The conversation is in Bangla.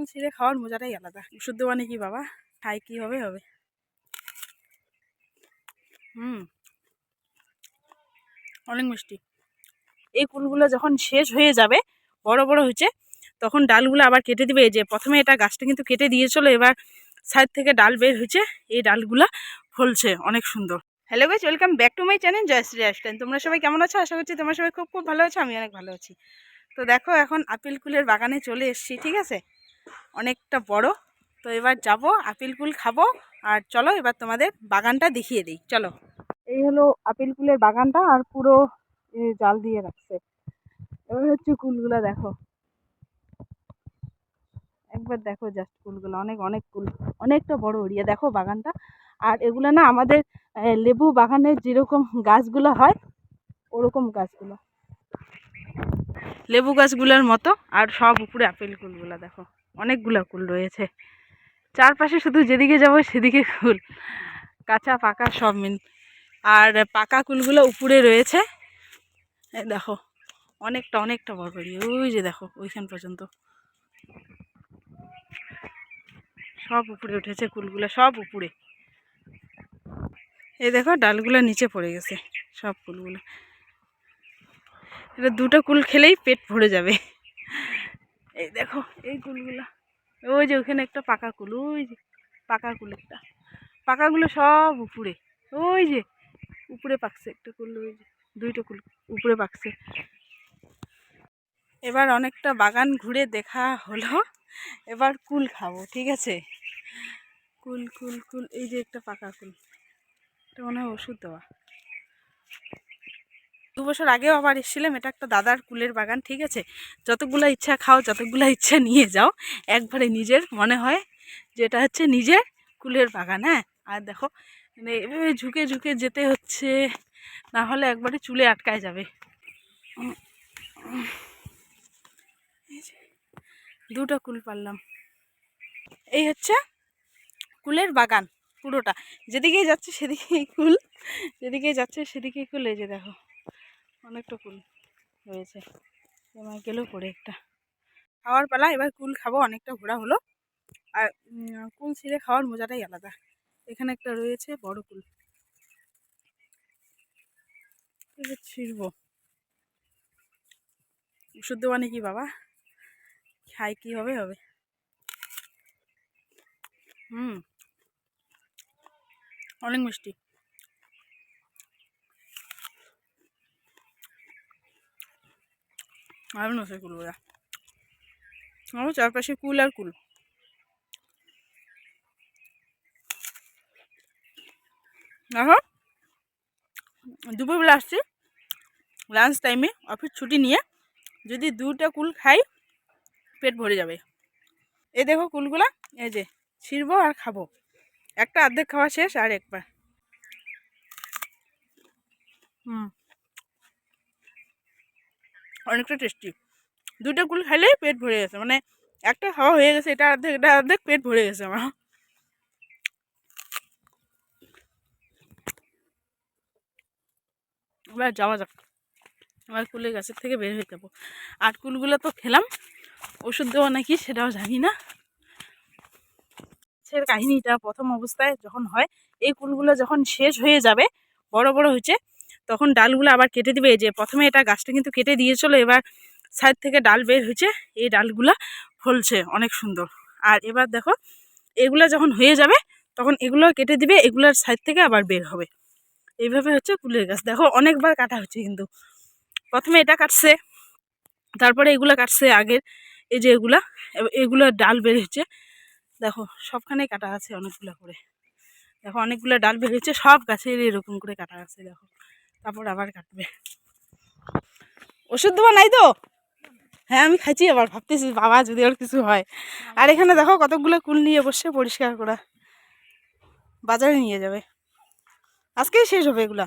কুল ছিঁড়ে খাওয়ার মজাটাই আলাদা। শুদ্ধ মানে কি বাবা? খাই, কি হবে হবে। হুম। অনেক মিষ্টি। এই কুলগুলো যখন শেষ হয়ে যাবে, বড় বড় হয়েছে, তখন ডালগুলো আবার কেটে দিবে। যে প্রথমে এটা গাছটা কিন্তু কেটে দিয়েছিল, এবার সাইড থেকে ডাল বের হয়েছে, এই ডালগুলা ফলছে, অনেক সুন্দর। Hello guys welcome back to my channel Joyshree আসলেন তোমরা সবাই কেমন আছো? আশা করছি তোমরা সবাই খুব খুব ভালো আছো আমি অনেক ভালো আছি। তো দেখো, এখন আপেল কুলের বাগানে চলে এসেছি, ঠিক আছে? অনেকটা বড়। তো এবার যাব আপেল কুল খাব। আর চলো এবার তোমাদের বাগানটা দেখিয়ে দিই। চলো। এই হলো আপেল কুলের বাগানটা আর পুরো জাল দিয়ে রাখছে। এবার হচ্ছে কুলগুলা দেখো। একবার দেখো জাস্ট কুলগুলো অনেক অনেক কুল অনেকটা বড় এরিয়া। দেখো বাগানটা। আর এগুলো না আমাদের লেবু বাগানের যেরকম গাছগুলো হয় ওরকম গাছগুলো। লেবু গাছগুলোর মতো। আর সব উপরে আপেল কুলগুলো দেখো। অনেকগুলো কুল রয়েছে। চারপাশে শুধু যেদিকে যাব সেদিকে কুল কাঁচা, পাকা সব মিল। আর পাকা কুলগুলো উপরে রয়েছে। দেখো, অনেকটা অনেকটা বড় বড়। ওই যে দেখো, ওইখান পর্যন্ত। সব উপরে উঠেছে কুলগুলো, সব উপরে। এই দেখো, ডালগুলো নিচে পড়ে গেছে, সব কুলগুলো এটা দুটো কুল খেলেই পেট ভরে যাবে। এই দেখো, এই কুলগুলো। ওই যে ওখানে একটা পাকা কুল, ওই যে পাকা কুল একটা। পাকাগুলো সব উপরে, ওই যে উপরে পাকছে একটা কুল, ওই যে দুইটা কুল উপরে পাকছে। এবার অনেকটা বাগান ঘুরে দেখা হলো, এবার কুল খাব, ঠিক আছে? কুল কুল কুল, এই যে একটা পাকা কুল, এটা মনে হয় ওষুধ দেওয়া। দু বছর আগেও আবার এসেছিলাম, এটা একটা দাদার কুলের বাগান, ঠিক আছে? যতগুলো ইচ্ছা খাও, যতগুলো ইচ্ছা নিয়ে যাও, একবারে নিজের মনে হয় যে এটা হচ্ছে নিজের কুলের বাগান হ্যাঁ? আর দেখো মানে এভাবে ঝুঁকে ঝুঁকে যেতে হচ্ছে, না হলে একবারে চুলে আটকায় যাবে। দুটো কুল পারলাম এই হচ্ছে কুলের বাগান, পুরোটা। যেদিকেই যাচ্ছে সেদিকেই কুল, যেদিকেই যাচ্ছে সেদিকেই কুল, এই যে দেখো। অনেকটা কুল হয়েছে। তোমার গেলেও পড়ে একটা। খাওয়ার পালা, এবার কুল খাব, অনেকটা ঘোরা হলো। আর কুল ছিঁড়ে খাওয়ার মজাটাই আলাদা। এখানে একটা রয়েছে বড় কুল। ছিঁড়বো। ওষুধ দেওয়া নাকি বাবা? খাই, কি হবে হবে। হুম। অনেক মিষ্টি। আর না সে কুলগুলা আমার চারপাশে কুল আর কুল। দেখো, দুপুরবেলা আসছি। লাঞ্চ টাইমে অফিস ছুটি নিয়ে যদি দুটা কুল খাই, পেট ভরে যাবে। এই দেখো কুলগুলা, এই যে ছিঁড়বো আর খাব। একটা অর্ধেক খাওয়া শেষ আর একবার। হুম। অনেকটা টেস্টি দুটো কুল খাইলেই পেট ভরে গেছে মানে একটা খাওয়া হয়ে গেছে, এটা অর্ধেক এটা অর্ধেক পেট ভরে গেছে আমার। এবার যাওয়া যাক। এবার কুলের গাছের থেকে বের হয়ে যাব। আর কুলগুলো তো খেলাম, ওষুধ দেওয়া নাকি সেটাও জানি না। গাছের কাহিনীটা প্রথম অবস্থায় যখন হয়, এই কুলগুলো যখন শেষ হয়ে যাবে, বড় বড় হয়েছে তখন ডালগুলো আবার কেটে দিবে। এই যে প্রথমে এটা গাছটা কিন্তু কেটে দিয়েছিল, এবার সাইড থেকে ডাল বের হয়েছে, এই ডালগুলা ফলছে, অনেক সুন্দর। আর এবার দেখো, এগুলা যখন হয়ে যাবে, তখন এগুলো কেটে দিবে, এগুলার সাইড থেকে আবার বের হবে। এইভাবে হচ্ছে কুলের গাছ। দেখো, অনেকবার কাটা হচ্ছে কিন্তু। প্রথমে এটা কাটছে, তারপরে এগুলা কাটছে, আগের এই যে এগুলা এগুলা ডাল বের হচ্ছে দেখো, সবখানেই কাটা আছে অনেকগুলো করে। দেখো, অনেকগুলো ডাল বের হচ্ছে সব গাছের এরকম করে কাটা আছে, দেখো। তারপর আবার কাটবে। ওষুধ দেওয়া নাই তো? হ্যাঁ আমি খাইছি আবার ভাবতেছি বাবা যদি ওর কিছু হয়। আর এখানে দেখো কতগুলো কুল নিয়ে বসে পরিষ্কার করা। বাজারে নিয়ে যাবে। আজকেই শেষ হবে এগুলা।